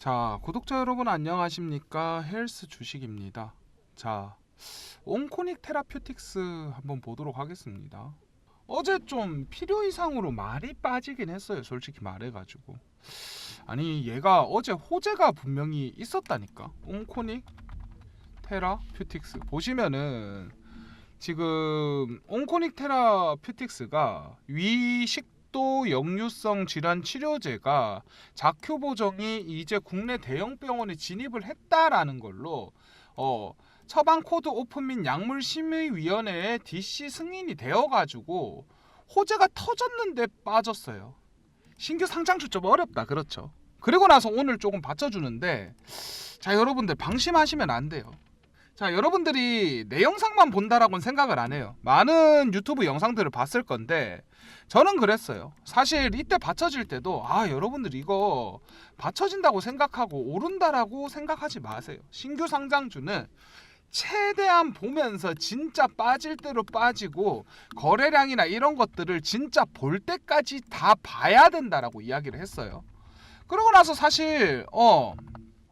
자, 구독자 여러분 안녕하십니까? 헬스 주식입니다. 자, 온코닉 테라퓨틱스 한번 보도록 하겠습니다. 어제 좀 필요 이상으로 말이 빠지긴 했어요. 솔직히 말해가지고. 아니 얘가 어제 호재가 분명히 있었다니까. 온코닉 테라퓨틱스 보시면은 지금 온코닉 테라퓨틱스가 위식 도 역류성 질환 치료제가 자큐 보정이 이제 국내 대형 병원에 진입을 했다라는 걸로 어 처방 코드 오픈 및 약물 심의 위원회에 DC 승인이 되어 가지고 호재가 터졌는데 빠졌어요. 신규 상장주 좀 어렵다. 그렇죠. 그리고 나서 오늘 조금 받쳐 주는데 자 여러분들 방심하시면 안 돼요. 자 여러분들이 내 영상만 본다라고는 생각을 안 해요. 많은 유튜브 영상들을 봤을 건데 저는 그랬어요. 사실 이때 받쳐질 때도 아 여러분들 이거 받쳐진다고 생각하고 오른다라고 생각하지 마세요. 신규 상장주는 최대한 보면서 진짜 빠질 대로 빠지고 거래량이나 이런 것들을 진짜 볼 때까지 다 봐야 된다라고 이야기를 했어요. 그러고 나서 사실 어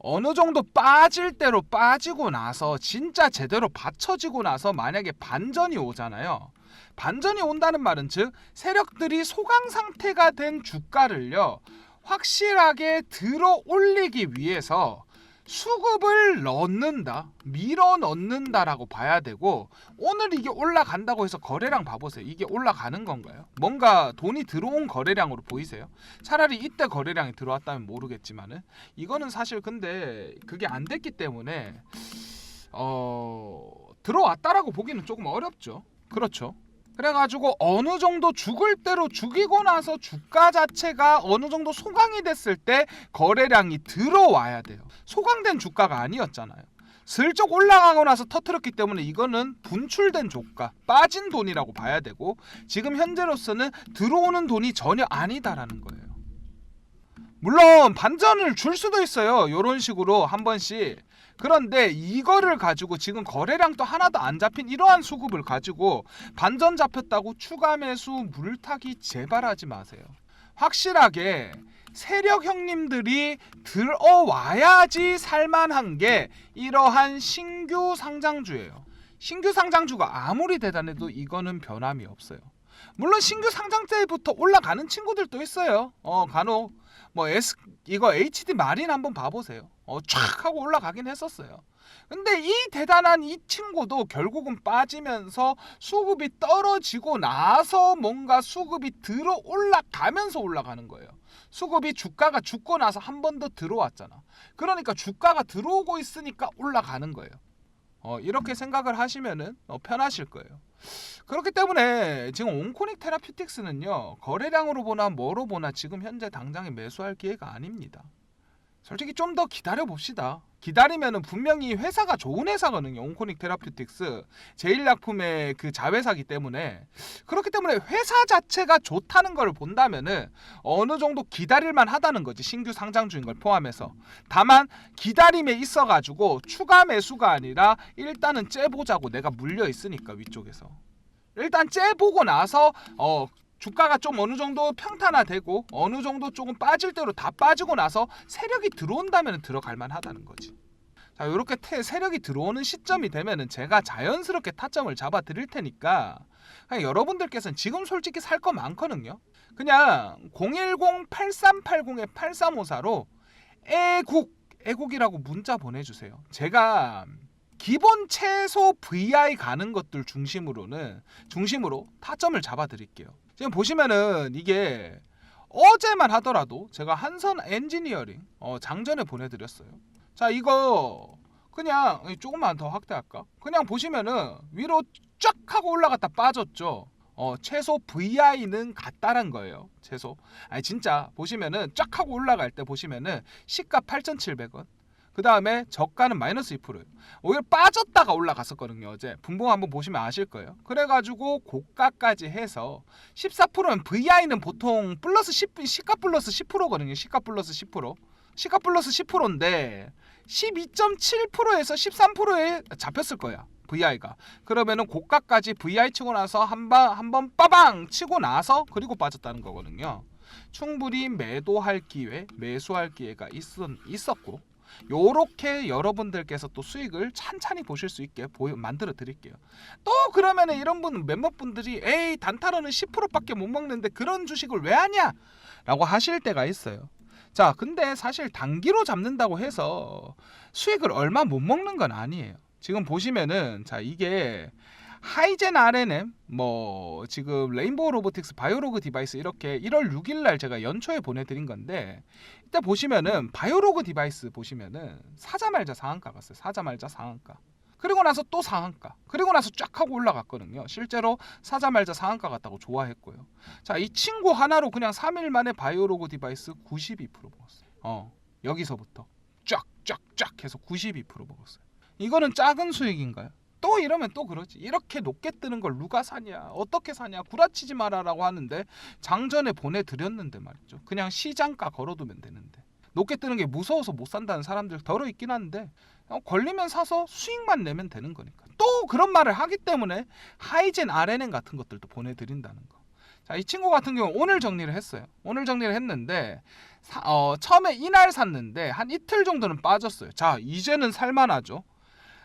어느 정도 빠질 대로 빠지고 나서 진짜 제대로 받쳐지고 나서 만약에 반전이 오잖아요. 반전이 온다는 말은 즉 세력들이 소강 상태가 된 주가를요 확실하게 들어 올리기 위해서 수급을 넣는다, 밀어 넣는다라고 봐야 되고 오늘 이게 올라간다고 해서 거래량 봐보세요. 이게 올라가는 건가요? 뭔가 돈이 들어온 거래량으로 보이세요? 차라리 이때 거래량이 들어왔다면 모르겠지만은 이거는 사실 근데 그게 안 됐기 때문에 어 들어왔다라고 보기는 조금 어렵죠. 그렇죠. 그래가지고 어느 정도 죽을 대로 죽이고 나서 주가 자체가 어느 정도 소강이 됐을 때 거래량이 들어와야 돼요. 소강된 주가가 아니었잖아요. 슬쩍 올라가고 나서 터트렸기 때문에 이거는 분출된 조가, 빠진 돈이라고 봐야 되고 지금 현재로서는 들어오는 돈이 전혀 아니다라는 거예요. 물론 반전을 줄 수도 있어요. 이런 식으로 한 번씩. 그런데 이거를 가지고 지금 거래량도 하나도 안 잡힌 이러한 수급을 가지고 반전 잡혔다고 추가 매수 물타기 제발 하지 마세요. 확실하게 세력 형님들이 들어와야지 살만한 게 이러한 신규 상장주예요. 신규 상장주가 아무리 대단해도 이거는 변함이 없어요. 물론 신규 상장 때부터 올라가는 친구들도 있어요. 어 간혹 뭐 S 이거 HD 마린 한번 봐보세요. 어촥 하고 올라가긴 했었어요. 근데 이 대단한 이 친구도 결국은 빠지면서 수급이 떨어지고 나서 뭔가 수급이 들어 올라가면서 올라가는 거예요. 수급이 주가가 죽고 나서 한 번 더 들어왔잖아. 그러니까 주가가 들어오고 있으니까 올라가는 거예요. 어, 이렇게 생각을 하시면은 어, 편하실 거예요. 그렇기 때문에 지금 온코닉 테라퓨틱스는요 거래량으로 보나 뭐로 보나 지금 현재 당장에 매수할 기회가 아닙니다. 솔직히 좀 더 기다려 봅시다. 기다리면은 분명히 회사가 좋은 회사거든요. 온코닉 테라퓨틱스. 제일약품의 그 자회사기 때문에. 그렇기 때문에 회사 자체가 좋다는 걸 본다면은 어느 정도 기다릴만 하다는 거지 신규 상장주인 걸 포함해서. 다만 기다림에 있어 가지고 추가 매수가 아니라 일단은 째보자고 내가 물려 있으니까 위쪽에서. 일단 째보고 나서 어 주가가 좀 어느 정도 평탄화되고 어느 정도 조금 빠질 대로 다 빠지고 나서 세력이 들어온다면 들어갈 만하다는 거지. 자, 이렇게 태, 세력이 들어오는 시점이 되면은 제가 자연스럽게 타점을 잡아 드릴 테니까 여러분들께서는 지금 솔직히 살 거 많거든요. 그냥 010-8380에 8354로 애국 애국이라고 문자 보내주세요. 제가 기본 최소 VI 가는 것들 중심으로는 중심으로 타점을 잡아 드릴게요. 지금 보시면은 이게 어제만 하더라도 제가 한선 엔지니어링 어, 장전에 보내드렸어요. 자 이거 그냥 조금만 더 확대할까? 그냥 보시면은 위로 쫙 하고 올라갔다 빠졌죠. 어 최소 VI는 같다란 거예요. 최소. 아니 진짜 보시면은 쫙 하고 올라갈 때 보시면은 시가 8,700원. 그 다음에 저가는 마이너스 2%예요. 오히려 빠졌다가 올라갔었거든요. 어제 분봉 한번 보시면 아실 거예요. 그래가지고 고가까지 해서 14%면 VI는 보통 플러스 10 시가 플러스 10%거든요. 시가 플러스 10%. 시가 플러스 10%인데 12.7%에서 13%에 잡혔을 거야. VI가. 그러면은 고가까지 VI 치고 나서 한번 한번 빠방 치고 나서 그리고 빠졌다는 거거든요. 충분히 매도할 기회, 매수할 기회가 있었, 있었고 요렇게 여러분들께서 또 수익을 찬찬히 보실 수 있게 보여, 만들어 드릴게요. 또 그러면은 이런 분 몇몇 분들이 에이 단타로는 10%밖에 못 먹는데 그런 주식을 왜 하냐? 라고 하실 때가 있어요. 자, 근데 사실 단기로 잡는다고 해서 수익을 얼마 못 먹는 건 아니에요. 지금 보시면은 자, 이게 하이젠 RNM 뭐 지금 레인보우 로보틱스 바이오로그 디바이스 이렇게 1월 6일 날 제가 연초에 보내 드린 건데 이때 보시면은 바이오로그 디바이스 보시면은 사자 말자 상한가 갔어요. 사자 말자 상한가. 그리고 나서 또 상한가. 그리고 나서 쫙 하고 올라갔거든요. 실제로 사자 말자 상한가 갔다고 좋아했고요. 자, 이 친구 하나로 그냥 3일 만에 바이오로그 디바이스 92% 먹었어요. 어, 여기서부터 쫙쫙쫙 해서 92% 먹었어요. 이거는 작은 수익인가요? 또 이러면 또 그러지. 이렇게 높게 뜨는 걸 누가 사냐? 어떻게 사냐? 구라치지 마라라고 하는데 장전에 보내드렸는데 말이죠. 그냥 시장가 걸어두면 되는데. 높게 뜨는 게 무서워서 못 산다는 사람들 덜어 있긴 한데 어, 걸리면 사서 수익만 내면 되는 거니까. 또 그런 말을 하기 때문에 하이젠 RNN 같은 것들도 보내드린다는 거. 자, 이 친구 같은 경우 오늘 정리를 했어요. 오늘 정리를 했는데 사- 어, 처음에 이날 샀는데 한 이틀 정도는 빠졌어요. 자, 이제는 살만하죠.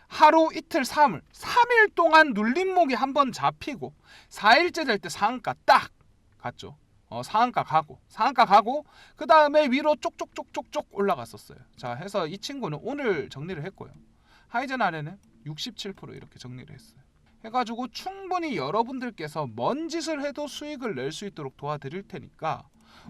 하루 이틀 삼일 3일 동안 눌림목이 한 번 잡히고 4일째 될 때 상한가 딱 갔죠. 어, 상한가 가고 상한가 가고 그 다음에 위로 쪽쪽쪽쪽쪽 올라갔었어요. 자 해서 이 친구는 오늘 정리를 했고요. 하이젠 아래는 67% 이렇게 정리를 했어요. 해가지고 충분히 여러분들께서 뭔 짓을 해도 수익을 낼 수 있도록 도와드릴 테니까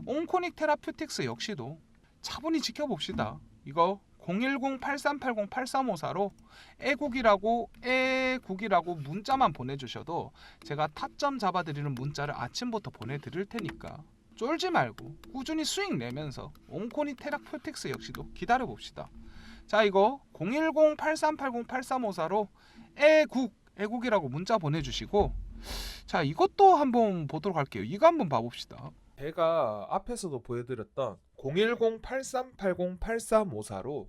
온코닉 테라퓨틱스 역시도 차분히 지켜봅시다. 이거 010-8380-8354로 애국이라고 애국이라고 문자만 보내주셔도 제가 타점 잡아드리는 문자를 아침부터 보내드릴 테니까 쫄지 말고 꾸준히 수익 내면서 온코니 테라퓨틱스 역시도 기다려 봅시다. 자 이거 010-8380-8354로 애국 애국이라고 문자 보내주시고 자 이것도 한번 보도록 할게요. 이거 한번 봐봅시다. 제가 앞에서도 보여드렸던 010-8380-8354로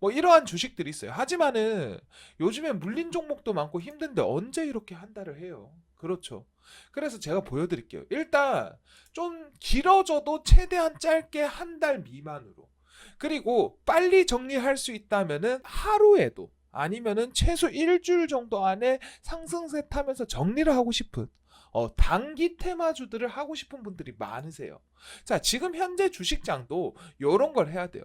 뭐 이러한 주식들이 있어요. 하지만은 요즘에 물린 종목도 많고 힘든데 언제 이렇게 한 달을 해요? 그렇죠. 그래서 제가 보여드릴게요. 일단 좀 길어져도 최대한 짧게 한 달 미만으로. 그리고 빨리 정리할 수 있다면은 하루에도 아니면은 최소 일주일 정도 안에 상승세 타면서 정리를 하고 싶은 어, 단기 테마주들을 하고 싶은 분들이 많으세요. 자, 지금 현재 주식장도 이런 걸 해야 돼요.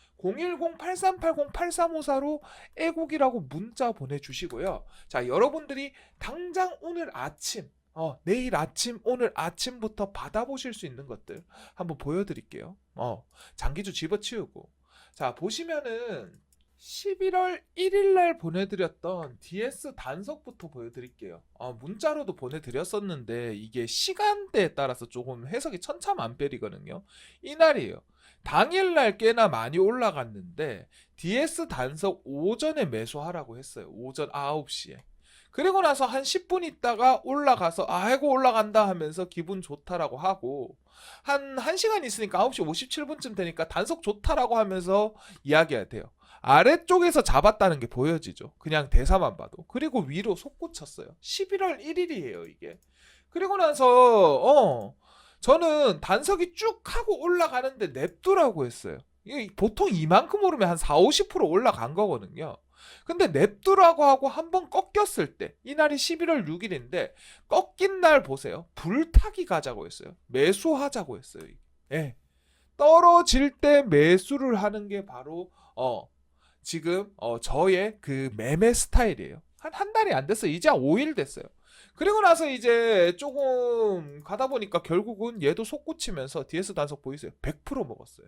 010-8380-8354로 애국이라고 문자 보내주시고요. 자, 여러분들이 당장 오늘 아침, 어, 내일 아침, 오늘 아침부터 받아보실 수 있는 것들 한번 보여드릴게요. 어, 장기주 집어치우고. 자, 보시면은 11월 1일 날 보내드렸던 DS 단석부터 보여드릴게요. 어, 문자로도 보내드렸었는데 이게 시간대에 따라서 조금 해석이 천차만별이거든요. 이날이에요. 당일날 꽤나 많이 올라갔는데 DS 단석 오전에 매수하라고 했어요. 오전 9시에. 그리고 나서 한 10분 있다가 올라가서 아이고 올라간다 하면서 기분 좋다라고 하고 한 1시간 있으니까 9시 57분쯤 되니까 단속 좋다라고 하면서 이야기해야 돼요. 아래쪽에서 잡았다는 게 보여지죠. 그냥 대사만 봐도. 그리고 위로 솟구쳤어요. 11월 1일이에요, 이게. 그리고 나서 어 저는 단석이 쭉 하고 올라가는데 냅두라고 했어요. 보통 이만큼 오르면 한 4, 50% 올라간 거거든요. 근데 냅두라고 하고 한 번 꺾였을 때 이날이 11월 6일인데 꺾인 날 보세요. 불타기 가자고 했어요. 매수하자고 했어요. 예. 떨어질 때 매수를 하는 게 바로 어 지금 어 저의 그 매매 스타일이에요. 한 한 달이 안 됐어요. 이제 한 5일 됐어요. 그리고 나서 이제 조금 가다 보니까 결국은 얘도 솟구치면서 DS 단속 보이세요? 100% 먹었어요.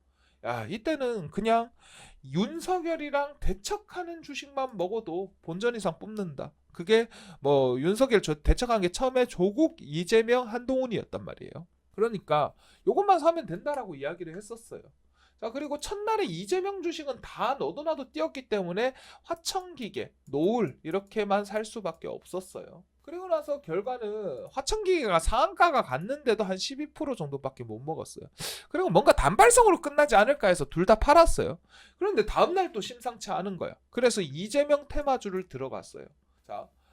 야, 이때는 그냥 윤석열이랑 대척하는 주식만 먹어도 본전 이상 뽑는다. 그게 뭐 윤석열 저- 대척한 게 처음에 조국, 이재명, 한동훈이었단 말이에요. 그러니까 요것만 사면 된다라고 이야기를 했었어요. 자 그리고 첫날에 이재명 주식은 다 너도 나도 뛰었기 때문에 화천기계, 노을 이렇게만 살 수밖에 없었어요. 그리고 나서 결과는 화천기계가 상한가가 갔는데도 한 12% 정도밖에 못 먹었어요. 그리고 뭔가 단발성으로 끝나지 않을까 해서 둘 다 팔았어요. 그런데 다음날 또 심상치 않은 거야. 그래서 이재명 테마주를 들어갔어요. 자,